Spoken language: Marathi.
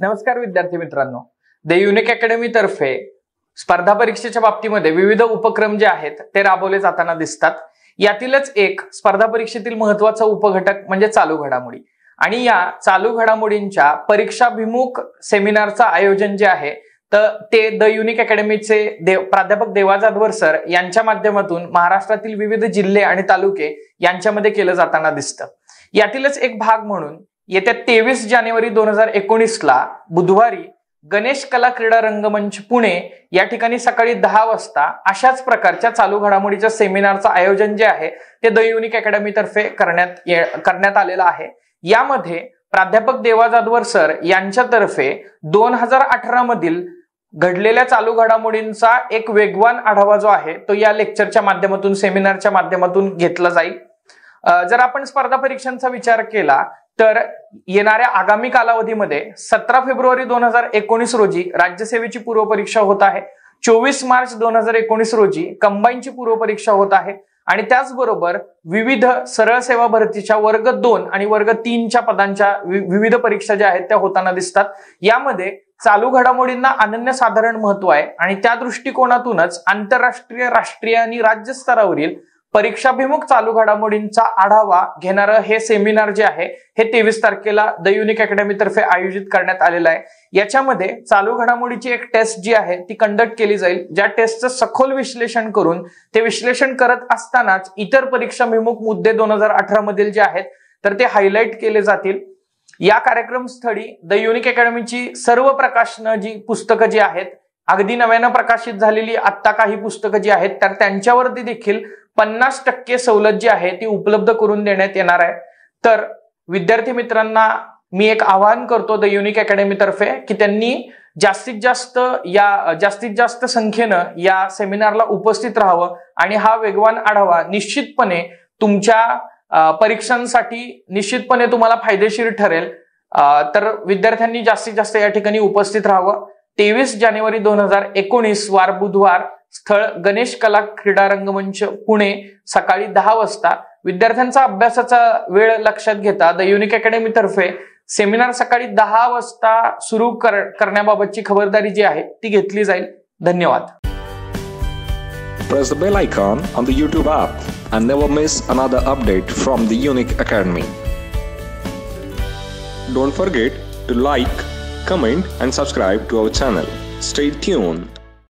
नमस्कार विद्यार्थी मित्रांनो. द युनिक अकॅडमी तर्फे स्पर्धा परीक्षेच्या बाबतीमध्ये विविध उपक्रम जे आहेत ते राबवले जाताना दिसतात. यातीलच एक स्पर्धा परीक्षेतील महत्त्वाचा उपघटक म्हणजे चालू घडामोडी. आणि या चालू घडामोडींच्या परीक्षाभिमुख सेमिनारचं आयोजन जे आहे तर ते द युनिक अकॅडमीचे देव प्राध्यापक देवा जाधवर सर यांच्या माध्यमातून महाराष्ट्रातील विविध जिल्हे आणि तालुके यांच्यामध्ये केलं जाताना दिसतं. यातीलच एक भाग म्हणून येत्या तेवीस जानेवारी दोन हजार एकोणीसला बुधवारी गणेश कला क्रीडा रंगमंच पुणे या ठिकाणी सकाळी दहा वाजता अशाच प्रकारच्या चालू घडामोडीच्या सेमिनारचं आयोजन जे आहे ते द युनिक अकॅडमीतर्फे करण्यात करण्यात आलेलं आहे. यामध्ये प्राध्यापक देवा जाधवर सर यांच्यातर्फे दोन हजार अठरा मधील घडलेल्या चालू घडामोडींचा एक वेगवान आढावा जो आहे तो या लेक्चरच्या माध्यमातून सेमिनारच्या माध्यमातून घेतला जाईल. जर आपण स्पर्धा परीक्षांचा विचार केला तर येणाऱ्या आगामी कालावधीमध्ये सतरा फेब्रुवारी दोन हजार एकोणीस रोजी राज्यसेवेची पूर्वपरीक्षा होत आहे. चोवीस मार्च दोन हजार एकोणीस रोजी कंबाईनची पूर्वपरीक्षा होत आहे. आणि त्याचबरोबर विविध सरळ सेवा भरतीच्या वर्ग दोन आणि वर्ग तीनच्या पदांच्या विविध परीक्षा ज्या आहेत त्या होताना दिसतात. यामध्ये चालू घडामोडींना अनन्यसाधारण महत्त्व आहे. आणि त्या दृष्टिकोनातूनच आंतरराष्ट्रीय राष्ट्रीय आणि राज्य स्तरावरील परीक्षाभिमुख चालू घडामोडींचा आढावा घेणारं हे सेमिनार जे आहे हे तेवीस तारखेला द युनिक अकॅडमीतर्फे आयोजित करण्यात आलेलं आहे. याच्यामध्ये चालू घडामोडीची एक टेस्ट जी आहे ती कंडक्ट केली जाईल. ज्या टेस्टचं सखोल विश्लेषण करून ते विश्लेषण करत असतानाच इतर परीक्षाभिमुख मुद्दे दोन हजार अठरा मधील जे आहेत तर ते हायलाईट केले जातील. या कार्यक्रम स्थळी द युनिक अकॅडमीची सर्व प्रकाशनं जी पुस्तकं जी आहेत अगदी नव्यानं प्रकाशित झालेली आत्ता काही पुस्तकं जी आहेत तर त्यांच्यावरती देखील पन्नास टक्के सवलत जी आहे ती उपलब्ध करून देण्यात येणार आहे. तर विद्यार्थी मित्रांना मी एक आवाहन करतो द युनिक अकॅडमी तर्फे की त्यांनी जास्तीत जास्त या जास्तीत जास्त संख्येनं या सेमिनारला उपस्थित राहावं आणि हा वेगवान आढावा निश्चितपणे तुमच्या परीक्षांसाठी निश्चितपणे तुम्हाला फायदेशीर ठरेल. तर विद्यार्थ्यांनी जास्तीत जास्त या ठिकाणी उपस्थित राहावं. तेवीस जानेवारी दोन हजार एकोणीस वार बुधवार स्थळ गणेश कला क्रीडा रंगमंच पुणे सकाळी दहा वाजता. विद्यार्थ्यांचा अभ्यासाचा वेळ लक्षात घेता द युनिक अकॅडमी तर्फे सेमिनार सकाळी दहा वाजता सुरू कर करण्याबाबतची खबरदारी जी आहे ती घेतली जाईल. धन्यवाद. Update from the unique academy don't forget to like comment and subscribe to our channel state ठेवून